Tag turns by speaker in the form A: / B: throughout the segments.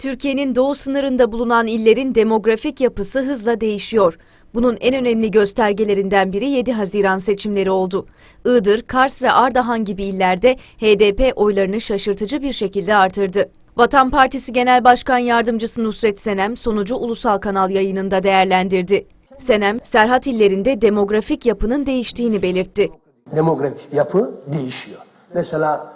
A: Türkiye'nin doğu sınırında bulunan illerin demografik yapısı hızla değişiyor. Bunun en önemli göstergelerinden biri 7 Haziran seçimleri oldu. Iğdır, Kars ve Ardahan gibi illerde HDP oylarını şaşırtıcı bir şekilde artırdı. Vatan Partisi Genel Başkan Yardımcısı Nusret Senem sonucu ulusal kanal yayınında değerlendirdi. Senem, Serhat illerinde demografik yapının değiştiğini belirtti.
B: demografik yapı değişiyor. Mesela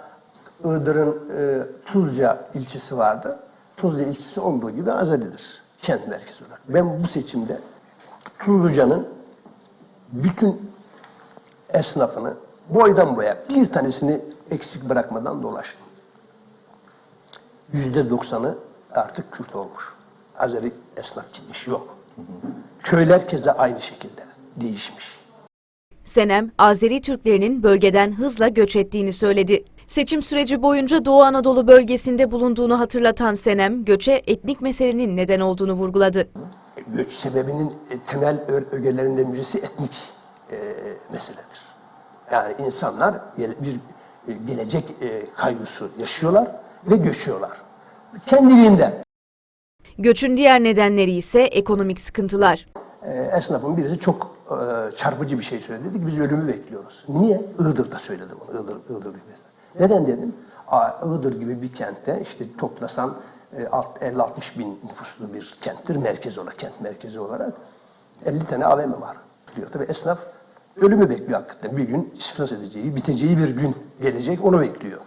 B: Iğdır'ın e, Tuzca ilçesi vardı. Tuzca ilçesi olduğu gibi Azali'dir. Kent merkezi olarak. Ben bu seçimde Tuzluca'nın bütün esnafını boydan boya bir tanesini eksik bırakmadan dolaştım. Yüzde doksanı artık Kürt olmuş. Azeri esnaf gitmiş yok. Köyler keza aynı şekilde değişmiş.
A: Senem, Azeri Türklerinin bölgeden hızla göç ettiğini söyledi. Seçim süreci boyunca Doğu Anadolu bölgesinde bulunduğunu hatırlatan Senem, göçe etnik meselenin neden olduğunu vurguladı.
B: göç sebebinin e, temel ögelerinden birisi etnik e, meseledir. Yani insanlar bir e, gelecek e, kaygısı yaşıyorlar ve göçüyorlar. Kendiliğinden.
A: Göçün diğer nedenleri ise ekonomik sıkıntılar.
B: E, esnafın birisi çok e, çarpıcı bir şey söyledi. Dedi ki biz ölümü bekliyoruz. Niye? Iğdır'da söyledi bunu. Iğdır, Iğdır gibi. Neden dedim? Iğdır gibi bir kentte işte toplasan e, alt- 50-60 bin nüfuslu bir kenttir merkez olarak, kent merkezi olarak 50 tane AVM var diyor. Tabii esnaf ölümü bekliyor hakikaten. Bir gün iflas edeceği, biteceği bir gün gelecek onu bekliyor.